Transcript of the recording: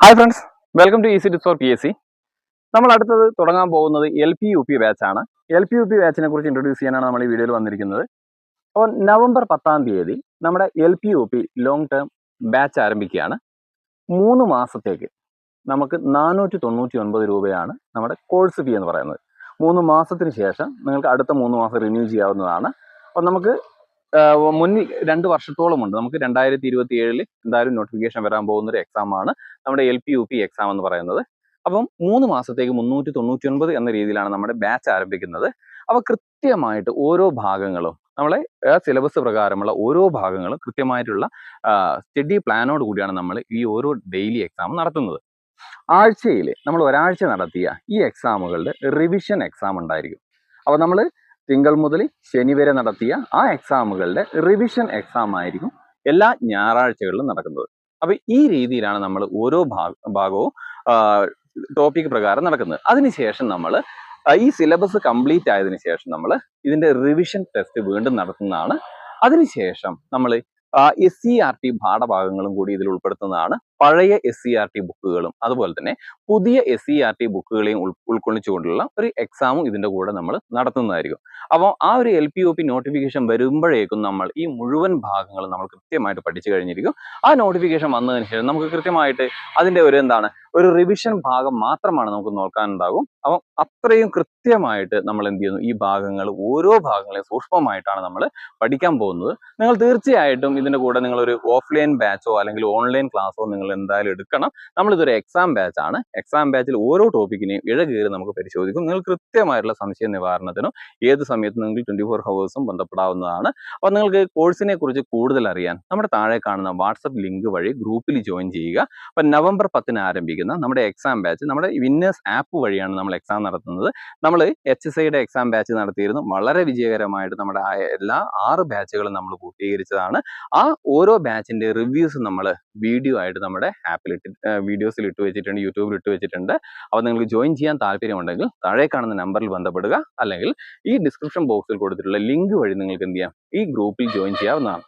Hi friends welcome to easy tips for P S C നമ്മൾ അടുത്തത് തുടങ്ങാൻ പോകുന്നത് എൽ പി യു പി ബാച്ചാണ് എൽ പി യു പി ബാച്ചിനെ കുറിച്ച് ഇൻട്രൊഡ്യൂസ് ചെയ്യാനാണ് നമ്മൾ ഈ വീഡിയോയിൽ വന്നിരിക്കുന്നത്. അപ്പോൾ നവംബർ പത്താം തീയതി നമ്മുടെ L P U P long term batch ആരംഭിക്കുകയാണ്. മൂന്ന് മാസത്തേക്ക് നമുക്ക് നാനൂറ്റി തൊണ്ണൂറ്റി ഒൻപത് രൂപയാണ് നമ്മുടെ കോഴ്സ് ഫീ എന്ന് പറയുന്നത്. മൂന്ന് മാസത്തിന് ശേഷം നിങ്ങൾക്ക് അടുത്ത മൂന്ന് മാസം റിന്യൂ ചെയ്യാവുന്നതാണ്. അപ്പോൾ നമുക്ക് മുന്നിൽ രണ്ട് വർഷത്തോളമുണ്ട്. നമുക്ക് രണ്ടായിരത്തി ഇരുപത്തി ഏഴിൽ എന്തായാലും നോട്ടിഫിക്കേഷൻ വരാൻ പോകുന്ന ഒരു എക്സാം ആണ്. നമ്മുടെ L P U P exam എന്ന് പറയുന്നത്. അപ്പം മൂന്ന് മാസത്തേക്ക് മുന്നൂറ്റി തൊണ്ണൂറ്റി ഒൻപത് എന്ന രീതിയിലാണ് നമ്മുടെ ബാച്ച് ആരംഭിക്കുന്നത്. അപ്പോൾ കൃത്യമായിട്ട് ഓരോ ഭാഗങ്ങളും നമ്മളെ സിലബസ് പ്രകാരമുള്ള ഓരോ ഭാഗങ്ങളും കൃത്യമായിട്ടുള്ള സ്റ്റഡി പ്ലാനോട് കൂടിയാണ് നമ്മൾ ഈ ഓരോ ഡെയിലി എക്സാം നടത്തുന്നത്. ആഴ്ചയിൽ നമ്മൾ ഒരാഴ്ച നടത്തിയ ഈ എക്സാമുകളുടെ റിവിഷൻ എക്സാം ഉണ്ടായിരിക്കും. അപ്പോൾ നമ്മൾ തിങ്കൾ മുതൽ ശനി വരെ നടത്തിയ ആ എക്സാമുകളുടെ റിവിഷൻ എക്സാം ആയിരിക്കും എല്ലാ ഞായറാഴ്ചകളിലും നടക്കുന്നത്. അപ്പൊ ഈ രീതിയിലാണ് നമ്മൾ ഓരോ ഭാഗ- ഭാഗവും ടോപ്പിക് പ്രകാരം നടക്കുന്നത്. അതിനുശേഷം നമ്മൾ ഈ സിലബസ് കംപ്ലീറ്റ് ആയതിനു ശേഷം നമ്മൾ ഇതിന്റെ റിവിഷൻ ടെസ്റ്റ് വീണ്ടും നടത്തുന്നതാണ്. അതിനുശേഷം നമ്മൾ എസ് സി ആർ ടി പാഠഭാഗങ്ങളും കൂടി ഇതിൽ ഉൾപ്പെടുത്തുന്നതാണ്. പഴയ എസ് സി ആർ ടി ബുക്കുകളും അതുപോലെ തന്നെ പുതിയ എസ് സി ആർ ടി ബുക്കുകളെയും ഉൾ ഉൾക്കൊള്ളിച്ചുകൊണ്ടുള്ള ഒരു എക്സാമും ഇതിന്റെ കൂടെ നമ്മൾ നടത്തുന്നതായിരിക്കും. അപ്പോൾ ആ ഒരു L P O P notification വരുമ്പോഴേക്കും നമ്മൾ ഈ മുഴുവൻ ഭാഗങ്ങളും നമ്മൾ കൃത്യമായിട്ട് പഠിച്ചു കഴിഞ്ഞിരിക്കും. ആ നോട്ടിഫിക്കേഷൻ വന്നതിന് ശേഷം നമുക്ക് കൃത്യമായിട്ട് അതിന്റെ ഒരു എന്താണ് ഒരു റിവിഷൻ ഭാഗം മാത്രമാണ് നമുക്ക് നോക്കാനുണ്ടാകും. അപ്പം അത്രയും കൃത്യമായിട്ട് നമ്മൾ എന്ത് ചെയ്യുന്നു? ഈ ഭാഗങ്ങൾ ഓരോ ഭാഗങ്ങളെയും സൂക്ഷ്മമായിട്ടാണ് നമ്മൾ പഠിക്കാൻ പോകുന്നത്. നിങ്ങൾ തീർച്ചയായിട്ടും ഇതിന്റെ കൂടെ നിങ്ങളൊരു ഓഫ്ലൈൻ ബാച്ചോ അല്ലെങ്കിൽ ഓൺലൈൻ ക്ലാസ്സോ നിങ്ങൾ എന്തായാലും എടുക്കണം. നമ്മളിതൊരു എക്സാം ബാച്ച് ആണ്. എക്സാം ബാച്ചിൽ ഓരോ ടോപ്പിക്കിനെയും ഇഴകീറി നമുക്ക് പരിശോധിക്കും. നിങ്ങൾ കൃത്യമായിട്ടുള്ള സംശയ നിവാരണത്തിനും ഏത് സമയത്തും നിങ്ങൾക്ക് ട്വന്റി ഫോർ ഹവേഴ്സും ബന്ധപ്പെടാവുന്നതാണ്. അപ്പോൾ നിങ്ങൾക്ക് കോഴ്സിനെ കുറിച്ച് കൂടുതൽ അറിയാൻ നമ്മുടെ താഴെ കാണുന്ന വാട്സപ്പ് ലിങ്ക് വഴി ഗ്രൂപ്പിൽ ജോയിൻ ചെയ്യുക. അപ്പം നവംബർ പത്തിന് ആരംഭിക്കുന്ന നമ്മുടെ എക്സാം ബാച്ച് നമ്മുടെ വിന്നേഴ്സ് ആപ്പ് വഴിയാണ് നമ്മൾ എക്സാം നടത്തുന്നത്. നമ്മൾ എച്ച് എസ് ഐയുടെ എക്സാം ബാച്ച് നടത്തിയിരുന്നു. വളരെ വിജയകരമായിട്ട് നമ്മുടെ എല്ലാ ആറ് ബാച്ചുകളും നമ്മൾ പൂർത്തീകരിച്ചതാണ്. ആ ഓരോ ബാച്ചിന്റെ റിവ്യൂസ് നമ്മൾ വീഡിയോ ആയിട്ട് നമ്മുടെ ആപ്പിൽ ഇട്ട് വീഡിയോസിൽ ഇട്ട് വെച്ചിട്ടുണ്ട് യൂട്യൂബിൽ ഇട്ട് വെച്ചിട്ടുണ്ട്. അപ്പോൾ നിങ്ങൾക്ക് ജോയിൻ ചെയ്യാൻ താല്പര്യമുണ്ടെങ്കിൽ താഴെ കാണുന്ന നമ്പറിൽ ബന്ധപ്പെടുക. അല്ലെങ്കിൽ ഈ ഡിസ്ക്രിപ്ഷൻ ബോക്സിൽ കൊടുത്തിട്ടുള്ള ലിങ്ക് വഴി നിങ്ങൾക്ക് എന്ത് ചെയ്യാം? ഈ ഗ്രൂപ്പിൽ ജോയിൻ ചെയ്യാവുന്നതാണ്.